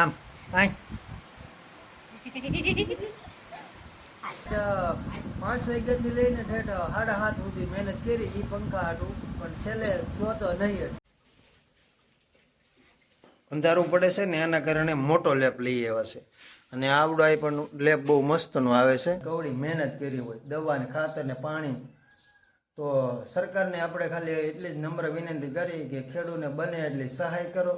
આમ આય પાંચ વાગ્યાથી લઈને ઠેઠ સાડા હાથ સુધી મહેનત કરી એ પંખા હાટું પણ છેલ્લે થયો તો નહીં અંધારું પડે છે ને એના કારણે મોટો લેપ લઈ આવ્યા છે. અને આવડો પણ લેપ બહુ મસ્તનો આવે છે. કવડી મહેનત કરી હોય દવા ને ખાતર ને પાણી. તો સરકારને આપણે ખાલી એટલી જ નમ્ર વિનંતી કરી કે ખેડૂતને બને એટલી સહાય કરો.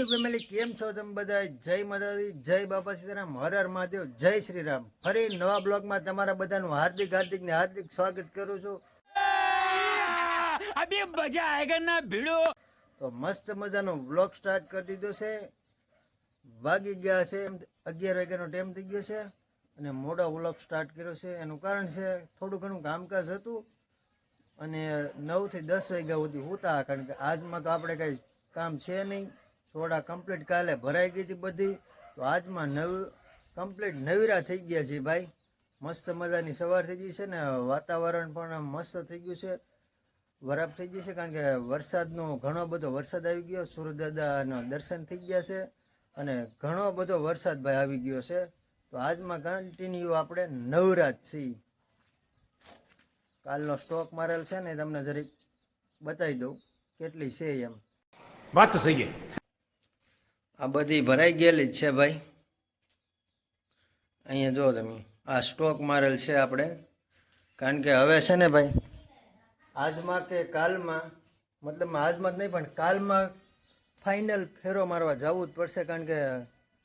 યુટ્યુબ ફેમિલી કેમ છો તમે બધા જય માતાજી જય બાપા સીતારામ હર હર મહાદેવ જય શ્રી રામ ફરી નવા બ્લોગમાં તમારા બધાનું હાર્દિક હાર્દિક ને હાર્દિક સ્વાગત કરું છું. અભી મજા આયેગા ના ભીડો. તો મસ્ત મજાનો બ્લોગ સ્ટાર્ટ કરી દીધો છે. વાગી ગયા છે એમ અગિયાર વાગ્યાનો ટાઈમ થઈ ગયો છે અને મોડો વ્લોગ સ્ટાર્ટ કર્યો છે. એનું કારણ છે થોડું ઘણું કામકાજ હતું અને નવથી દસ વાગ્યા સુધી હોતા કારણ કે આજમાં તો આપણે કંઈ કામ છે નહીં. સોડા કમ્પ્લીટ કાલે ભરાઈ ગઈ હતી બધી. તો આજમાં નવ કમ્પ્લીટ નવીરા થઈ ગયા છે ભાઈ. મસ્ત મજાની સવાર થઈ ગઈ છે ને, વાતાવરણ પણ મસ્ત થઈ ગયું છે. વરાપ થઈ ગઈ છે કારણ કે વરસાદનો ઘણો બધો વરસાદ આવી ગયો. સૂર્યદાદાના દર્શન થઈ ગયા છે અને ઘણો બધો વરસાદ ભાઈ આવી ગયો છે. તો આજમાં કન્ટિન્યુ આપણે નવરાત છીએ કાલનો સ્ટોક મારેલ છે ને તમને જરીક બતાવી દઉં. કેટલી છે એમ. વાત સહી આ બધી ભરાઈ ગયેલી જ છે ભાઈ. અહીંયા જો તમે, આ સ્ટોક મારેલ છે આપણે. કારણ કે હવે છે ને ભાઈ, આજમાં કે કાલમાં, મતલબ આજમાં જ નહીં, પણ કાલમાં ફાઇનલ ફેરો મારવા જવું જ પડશે કારણ કે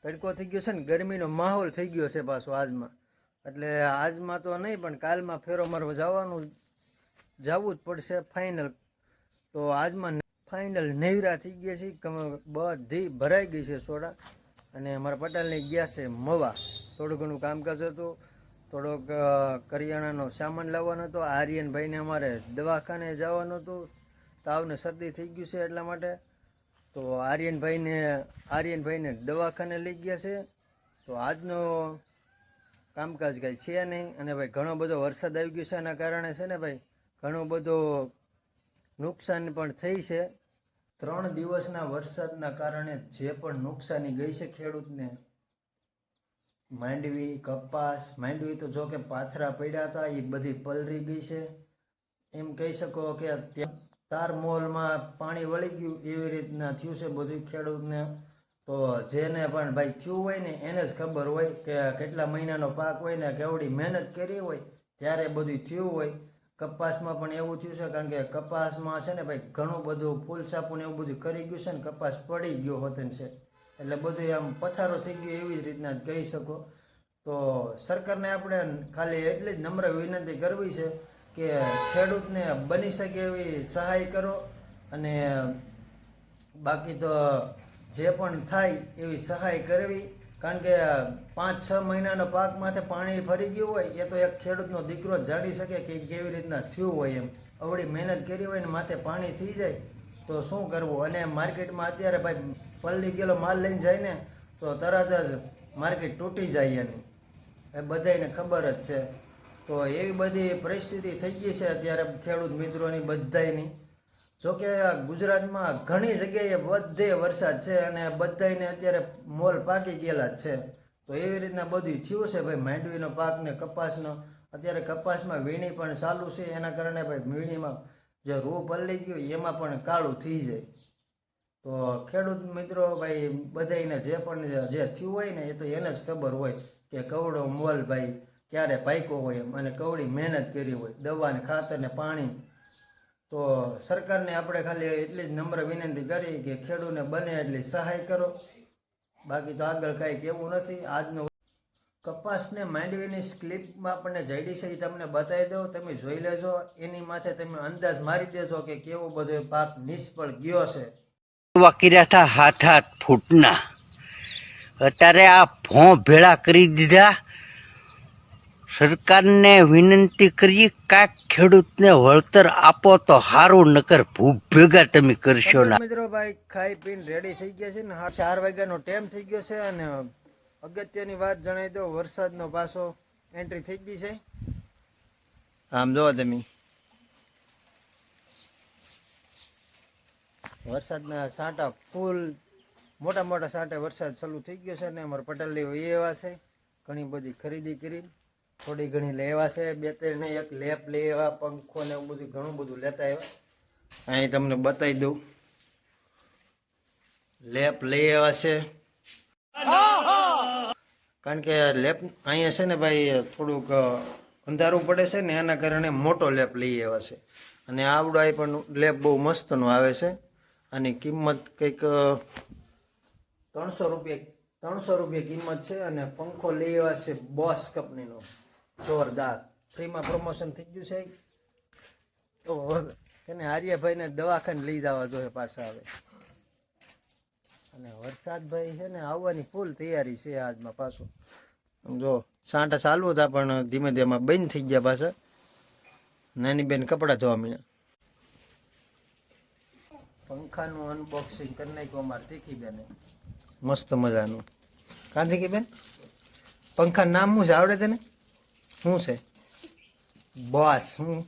તડકો થઈ ગયો છે ને, ગરમીનો માહોલ થઈ ગયો છે પાછો આજમાં. એટલે આજમાં તો નહીં, પણ કાલમાં ફેરો મારવા જવાનું, જવું જ પડશે ફાઇનલ તો આજમાં ફાઇનલ નેવરા થઈ ગયા છે. બધી ભરાઈ ગઈ છે સોડા. અને અમારા પટેલને ગયા છે મવા. થોડું ઘણું કામકાજ હતું. થોડોક કરિયાણાનો સામાન લાવવાનો હતો. આર્યનભાઈને અમારે દવાખાને જવાનું હતું. તાવને શરદી થઈ ગયું છે એટલા માટે. તો આર્યનભાઈને આર્યનભાઈને દવાખાને લઈ ગયા છે. તો આજનો કામકાજ કાંઈ છે નહીં. અને ભાઈ ઘણો બધો વરસાદ આવી ગયો છે. એના કારણે છે ને ભાઈ, ઘણો બધો નુકસાન પણ થઈ છે. ત્રણ દિવસના વરસાદના કારણે જે પણ નુકસાની ગઈ છે ખેડૂતને, માંડવી, કપાસ, માંડવી તો જો કે પાથરા પડ્યા હતા એ બધી પલરી ગઈ છે. એમ કહી શકો કે તાર મોલમાં પાણી વળી ગયું એવી રીતના થયું છે બધું ખેડૂતને. તો જેને પણ ભાઈ થયું હોય ને એને જ ખબર હોય કે કેટલા મહિનાનો પાક હોય ને, કેવડી મહેનત કરી હોય, ત્યારે બધું થયું હોય. કપાસમાં પણ એવું થયું છે, કારણ કે કપાસમાં છે ને ભાઈ ઘણું બધું ફૂલ સાપું ને એવું બધું કરી ગયું છે ને કપાસ પડી ગયો હોતન છે. એટલે બધું આમ પથારો થઈ ગયો એવી જ રીતના જ કહી શકો. તો સરકારને આપણે ખાલી એટલી જ નમ્ર વિનંતી કરવી છે કે ખેડૂતને બની શકે એવી સહાય કરો અને બાકી તો જે પણ થાય એવી સહાય કરવી. કારણ કે પાંચ છ મહિનાનો પાક માથે પાણી ફરી ગયું હોય, એ તો એક ખેડૂતનો દીકરો જાણી શકે કે કેવી રીતના થયું હોય એમ. અવળી મહેનત કરી હોય ને માથે પાણી થઈ જાય, તો શું કરવું? અને માર્કેટમાં અત્યારે ભાઈ પલ્લી ગયેલો માલ લઈને જાય ને, તો તરત જ માર્કેટ તૂટી જાય એની. એ બધાને ખબર જ છે. તો એવી બધી પરિસ્થિતિ થઈ ગઈ છે અત્યારે ખેડૂત મિત્રોની બધાયની. જોકે ગુજરાતમાં ઘણી જગ્યાએ બધે વરસાદ છે અને બધાયને અત્યારે મોલ પાકી ગયેલા છે. તો એવી રીતના બધું થયું છે ભાઈ? માંડવીનો પાક ને કપાસનો? અત્યારે કપાસમાં વીણી પણ ચાલુ છે. એના કારણે ભાઈ વીણીમાં જે રૂ પલળી ગયું, એમાં પણ કાળું થઈ જાય. તો ખેડૂત મિત્રો ભાઈ બધાને જે પણ જે થયું હોય ને, એ તો એને જ ખબર હોય કે કવડો મોલ ભાઈ ક્યારે પાક્યો હોય એમ અને કવડી મહેનત કરી હોય. દવા ને ખાતર ને પાણી તો સરકારને આપણે ખાલી એટલી જ નમ્ર વિનંતી કરી કે ખેડૂતને બને એટલી સહાય કરો. બાકી તો આગળ કાંઈ કેવું નથી. આજનો કપાસને માંડવીની સ્લીપમાં આપણને જઈડી એ તમને બતાવી દઉં. તમે જોઈ લેજો. એની માથે તમે અંદાજ મારી દેજો કે કેવો બધો પાક નિષ્ફળ ગયો છે એવા કર્યા હતા હાથ હાથ ફૂટના. અત્યારે આ ભોં ભેળા કરી દીધા. સરકારને વિનંતી કરીએ કાંઈક ખેડૂતને વળતર આપો તો સારું નકર ભૂખ ભેગા તમે કરશો ના. મિત્રો ભાઈ ખાઈ પીને રેડી થઈ ગયા છે ને હા ચાર વાગ્યાનો ટાઈમ થઈ ગયો છે અને અગત્યની વાત જણાવી દો વરસાદનો પાછો એન્ટ્રી થઈ ગઈ છે. આમ જોવો તમે. વરસાદના સાંટા ફૂલ મોટા મોટા સાંટે વરસાદ ચાલુ થઈ ગયો છે અને અમારા પટેલની વહી એવા છે. ઘણી બધી ખરીદી કરી. થોડી ઘણી લેવા છે, બે ત્રણ એક લેપ આવ્યા પંખો ને એવું બધું, ઘણું બધું લેતા આવ્યા. અહીં તમને બતાવી દઉં. લેપ લઈ આવ્યા છે. કારણ કે લેપ અહીંયા છે ને ભાઈ, થોડુંક અંધારું પડે છે ને, એના કારણે મોટો લેપ લઈ આવ્યા છે. અને આવડો આ પણ લેપ બહુ મસ્તનો આવે છે. આની કિંમત કંઈક ત્રણસો રૂપિયા ત્રણસો રૂપિયા કિંમત છે અને પંખો લઈ આવ્યા છે બોસ કંપનીનો. જોરદાર. ફ્રીમાં પ્રમોશન થઈ ગયું છે. તો એને આર્યભાઈને દવાખાને લઈ જવા જોઈએ પાછા આવે અને વરસાદભાઈ છે ને આવવાની ફૂલ તૈયારી છે આજમાં પાછું. જો, સાંટા ચાલુ હતા, પણ ધીમે ધીમે બંધ થઈ ગયા પાછા. નાની બેન કપડાં ધોવા મળ્યા પંખાનું અનબોક્સિંગ કરી નાખ્યું અમારે તીખી બેને મસ્ત મજાનું. કાં તીખી બેન પંખા નામ શું આવડે તને? શું છે? બોસ શું?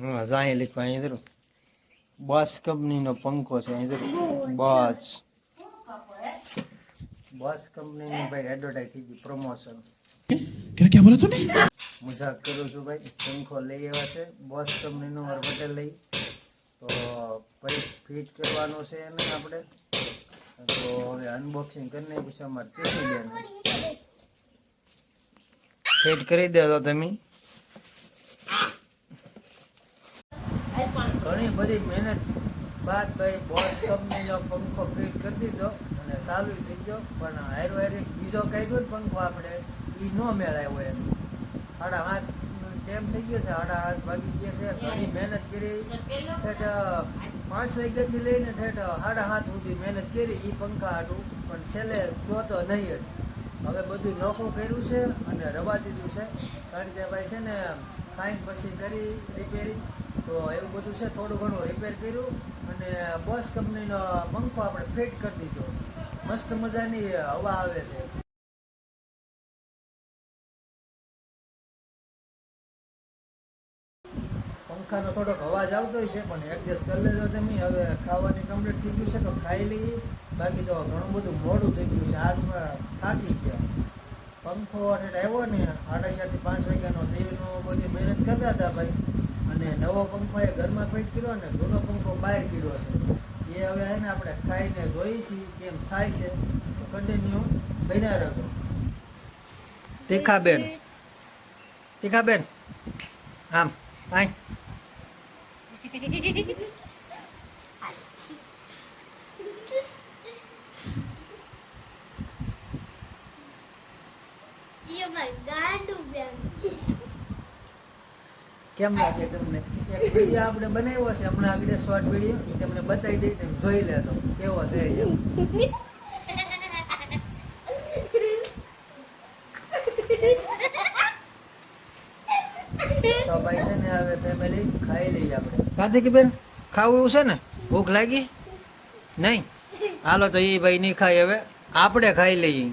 હા અહીંયા લખવા અહીંયા જરૂર બસ કંપનીનો પંખો છે અહીં જરૂર બસ. બસ કંપનીની ભાઈ એડવર્ટાઇઝ થઈ ગઈ પ્રમોશન તેરે મજાક કરું છું ભાઈ. પંખો લઈ આવ્યા છે. બોસ કંપનીનો અરબટર લઈ. તો પછી ફિટ કરવાનો છે એને આપણે. તો હવે અનબોક્સિંગ કરીને પૂછવા માટે બેન ફિટ કરી દે તો તમે. ઘણી બધી મહેનત બાદ ભાઈ બોસ કંપનીનો પંખો ફિટ કરી દીધો અને ચાલુ થઈ ગયો. પણ હારો બીજો કાઢ્યો ને પંખો આપણે એ ન મેળાયો એમ. સાડા હાથ ટેમ થઈ ગયો છે સાડા હાથ ભાગી ગયા છે. ઘણી મહેનત કરી. ઠેઠ પાંચ વાગ્યાથી લઈને ઠેઠ સાડા હાથ સુધી મહેનત કરી એ પંખા હાટું. પણ છેલ્લે જોતો નહીં જ. હવે બધું નોખું કર્યું છે અને રવા દીધું છે. કારણ કે ભાઈ છે ને, ખાઈને પછી કરી રિપેરિંગ તો એવું બધું છે, થોડું ઘણું રિપેર કર્યું અને બોસ કંપનીનો પંખો આપણે ફિટ કરી દીધો. મસ્ત મજાની હવા આવે છે. પંખાનો થોડોક અવાજ આવતો હોય છે, પણ એડજસ્ટ કરી લેજો તમે. હવે ખાવાની કમ્પ્લીટ થઈ ગયું છે, તો ખાઈ લઈએ. બાકી તો ઘણું બધું મોડું થઈ ગયું છે. હાથમાં થાકી ગયા. પંખો અટેટ આવ્યો ને ચારથી પાંચ વાગ્યાનો દેવનો બધી મહેનત કરતા હતા ભાઈ. અને નવો પંખો એ ઘરમાં ફિટ કર્યો અને જૂનો પંખો બહાર કર્યો છે. એ હવે એને આપણે ખાઈને જોઈએ છીએ કેમ થાય છે. તો કન્ટિન્યુ બન્યા રહેજો તીખાબેન. તીખાબેન. આમ, આય ઈ અમારે ગાંડું બેન છે. કેમ લાગે તમને? એક આપણે બનાવ્યો છે, હમણાં આગળ શોર્ટ વીડિયો એ તમને બતાવી દઈ તમે જોઈ લેતો કેવો છે. તો ભાઈ છે ને, હવે ફેમિલી ખાઈ લઈએ આપણે. કાંતિકી બેન ખાવું એવું છે ને? ભૂખ લાગી? નહીં? હાલો તો એ ભાઈ નહીં ખાય હવે. આપણે ખાઈ લઈએ.